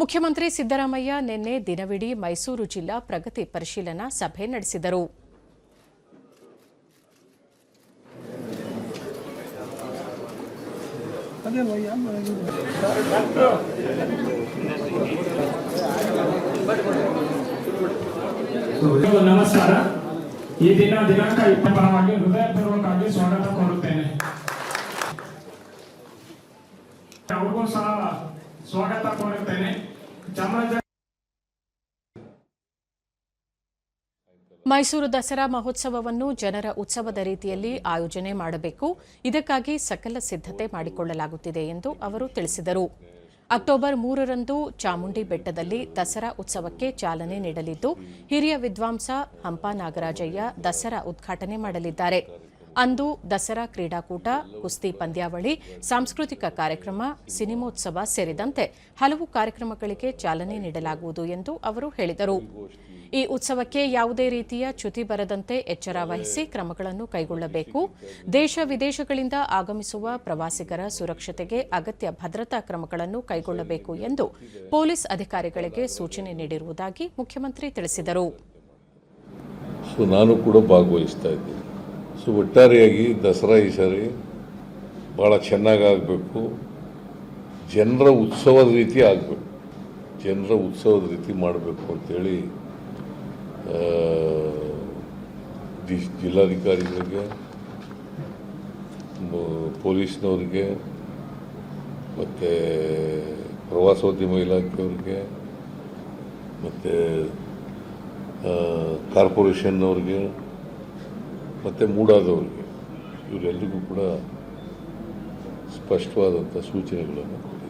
ಮುಖ್ಯಮಂತ್ರಿ ಸಿದ್ದರಾಮಯ್ಯ ನಿನ್ನೆ ದಿನವಿಡೀ ಮೈಸೂರು ಜಿಲ್ಲಾ ಪ್ರಗತಿ ಪರಿಶೀಲನಾ ಸಭೆ ನಡೆಸಿದರು. ನಮಸ್ಕಾರ. ಈ ದಿನ ದಿನಾಂಕ ಇಪ್ಪತ್ತರವಾಗಿ ಹೃದಯಪೂರ್ವಕವಾಗಿ ಸ್ವಾಗತ ಕೋರುತ್ತೇನೆ. ಸ್ವಾಗತ ಕೋರುತ್ತೇನೆ. ಚಾಮರಾಜ ಮೈಸೂರು ದಸರಾ ಮಹೋತ್ಸವವನ್ನು ಜನರ ಉತ್ಸವದ ರೀತಿಯಲ್ಲಿ ಆಯೋಜನೆ ಮಾಡಬೇಕು. ಇದಕ್ಕಾಗಿ ಸಕಲ ಸಿದ್ಧತೆ ಮಾಡಿಕೊಳ್ಳಲಾಗುತ್ತಿದೆ ಎಂದು ಅವರು ತಿಳಿಸಿದರು. ಅಕ್ಟೋಬರ್ ಮೂರರಂದು ಚಾಮುಂಡಿ ಬೆಟ್ಟದಲ್ಲಿ ದಸರಾ ಉತ್ಸವಕ್ಕೆ ಚಾಲನೆ ನೀಡಲಿದ್ದು, ಹಿರಿಯ ವಿದ್ವಾಂಸ ಹಂಪ ನಾಗರಾಜಯ್ಯ ದಸರಾ ಉದ್ಘಾಟನೆ ಮಾಡಲಿದ್ದಾರೆ. ಅಂದು ದಸರಾ ಕ್ರೀಡಾಕೂಟ, ಕುಸ್ತಿ ಪಂದ್ಯಾವಳಿ, ಸಾಂಸ್ಕೃತಿಕ ಕಾರ್ಯಕ್ರಮ, ಸಿನಿಮೋತ್ಸವ ಸೇರಿದಂತೆ ಹಲವು ಕಾರ್ಯಕ್ರಮಗಳಿಗೆ ಚಾಲನೆ ನೀಡಲಾಗುವುದು ಎಂದು ಅವರು ಹೇಳಿದರು. ಈ ಉತ್ಸವಕ್ಕೆ ಯಾವುದೇ ರೀತಿಯ ಚ್ಯುತಿ ಬರದಂತೆ ಎಚ್ಚರ ವಹಿಸಿ ಕ್ರಮಗಳನ್ನು ಕೈಗೊಳ್ಳಬೇಕು. ದೇಶ ವಿದೇಶಗಳಿಂದ ಆಗಮಿಸುವ ಪ್ರವಾಸಿಗರ ಸುರಕ್ಷತೆಗೆ ಅಗತ್ಯ ಭದ್ರತಾ ಕ್ರಮಗಳನ್ನು ಕೈಗೊಳ್ಳಬೇಕು ಎಂದು ಪೊಲೀಸ್ ಅಧಿಕಾರಿಗಳಿಗೆ ಸೂಚನೆ ನೀಡಿರುವುದಾಗಿ ಮುಖ್ಯಮಂತ್ರಿ ತಿಳಿಸಿದರು. ನಾನು ಕೂಡ ಭಾಗವಹಿಸ್ತಾ ಇದ್ದೆ ಸೊ ಒಟ್ಟಾರೆಯಾಗಿ ದಸರಾ ಈ ಸಾರಿ ಭಾಳ ಚೆನ್ನಾಗಿ ಆಗಬೇಕು ಜನರ ಉತ್ಸವದ ರೀತಿ ಆಗಬೇಕು. ಜನರ ಉತ್ಸವದ ರೀತಿ ಮಾಡಬೇಕು ಡಿ- ಜಿಲ್ಲಾಧಿಕಾರಿಗಳಿಗೆ ಪೊಲೀಸ್ನವ್ರಿಗೆ, ಮತ್ತು ಪ್ರವಾಸೋದ್ಯಮ ಇಲಾಖೆಯವ್ರಿಗೆ, ಮತ್ತು ಕಾರ್ಪೊರೇಷನ್ನವ್ರಿಗೆ ಮತ್ತು ಮೂಡಾದವರಿಗೆ. ಇವರೆಲ್ಲರಿಗೂ ಕೂಡ ಸ್ಪಷ್ಟವಾದಂಥ ಸೂಚನೆಗಳನ್ನು